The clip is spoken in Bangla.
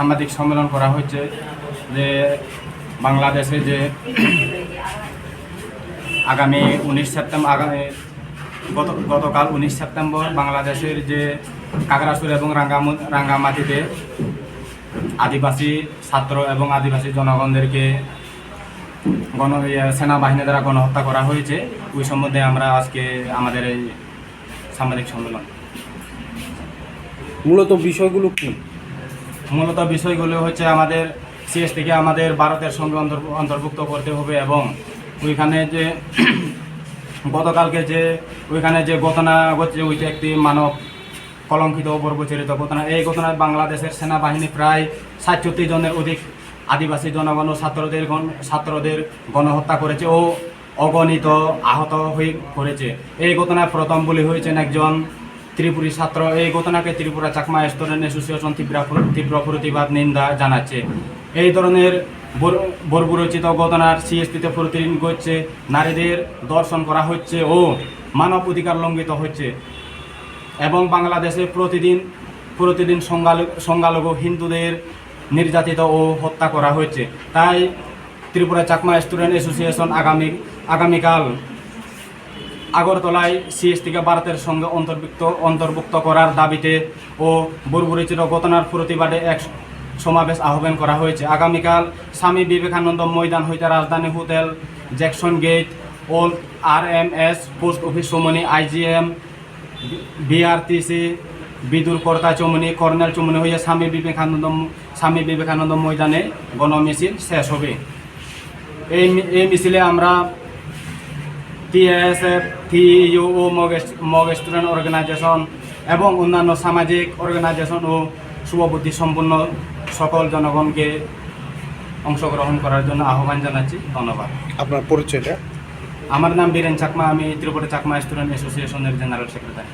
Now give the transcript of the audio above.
সাংবাদিক সম্মেলন করা হয়েছে যে বাংলাদেশে যে আগামী উনিশ সেপ্টেম্বর, আগামী গত, গতকাল উনিশ সেপ্টেম্বর বাংলাদেশের যে কাকড়াসুর এবং রাঙ্গামু, রাঙ্গামাটিতে আদিবাসী ছাত্র এবং আদিবাসী জনগণদেরকে গণ সেনাবাহিনী দ্বারা গণহত্যা করা হয়েছে। ওই সম্বন্ধে আমরা আজকে আমাদের এই সাংবাদিক সম্মেলন। মূলত বিষয়গুলো কি? মূলত বিষয়গুলো হচ্ছে আমাদের সিএস থেকে আমাদের ভারতের সঙ্গে অন্তর- অন্তর্ভুক্ত করতে হবে এবং ওইখানে যে গতকালকে যে, ওইখানে যে ঘটনা ঘটছে, ওইটা একটি মানব কলঙ্কিত অপরগোচরিত ঘটনা। এই ঘটনায় বাংলাদেশের সেনাবাহিনী প্রায় সাতষট্টি জনের অধিক আদিবাসী জনগণ ও ছাত্রদের ছাত্রদের গণহত্যা করেছে ও অগণিত আহত হয়ে করেছে। এই ঘটনায় প্রথম বলি হয়েছেন একজন ত্রিপুরী ছাত্র এই ঘটনাকে ত্রিপুরা চাকমা স্টুডেন্ট অ্যাসোসিয়েশন তীব্র তীব্র প্রতিবাদ, নিন্দা জানাচ্ছে। এই ধরনের বর- বর্বরচিত ঘটনার সিএসপিতে প্রতিদিন ঘটছে। নারীদের দর্শন করা হচ্ছে ও মানব অধিকার লঙ্ঘিত হচ্ছে। এবং বাংলাদেশে প্রতিদিন প্রতিদিন সংখ্যালঘু হিন্দুদের নির্যাতিত ও হত্যা করা হয়েছে। তাই ত্রিপুরা চাকমা স্টুডেন্ট অ্যাসোসিয়েশন আগামী আগামীকাল আগরতলায় সিএস থেকে ভারতের সঙ্গে অন্তর্ভুক্ত অন্তর্ভুক্ত করার দাবিতে ও বর্বরিচিত ঘটনার প্রতিবাদে এক সমাবেশ আহ্বান করা হয়েছে। আগামীকাল স্বামী বিবেকানন্দ ময়দান হইতে Rajdhani hotel Jackson gate, old R M S post office সমনি IGM, BRTC, Bidur Karta Chowmuhani, colonel চমনি হয়ে স্বামী বিবেকানন্দ স্বামী বিবেকানন্দ ময়দানে গণমিছিল শেষ হবে। এই এই মিছিলে আমরা টিএসএফ টিইউ ও মগ মগ স্টুডেন্ট অর্গানাইজেশন এবং অন্যান্য সামাজিক অর্গানাইজেশন ও শুভবুদ্ধি সম্পন্ন সকল জনগণকে অংশগ্রহণ করার জন্য আহ্বান জানাচ্ছি। ধন্যবাদ। আপনার পরিচয়টা? আমার নাম বীরেন চাকমা আমি ত্রিপুরা চাকমা স্টুডেন্ট অ্যাসোসিয়েশনের জেনারেল সেক্রেটারি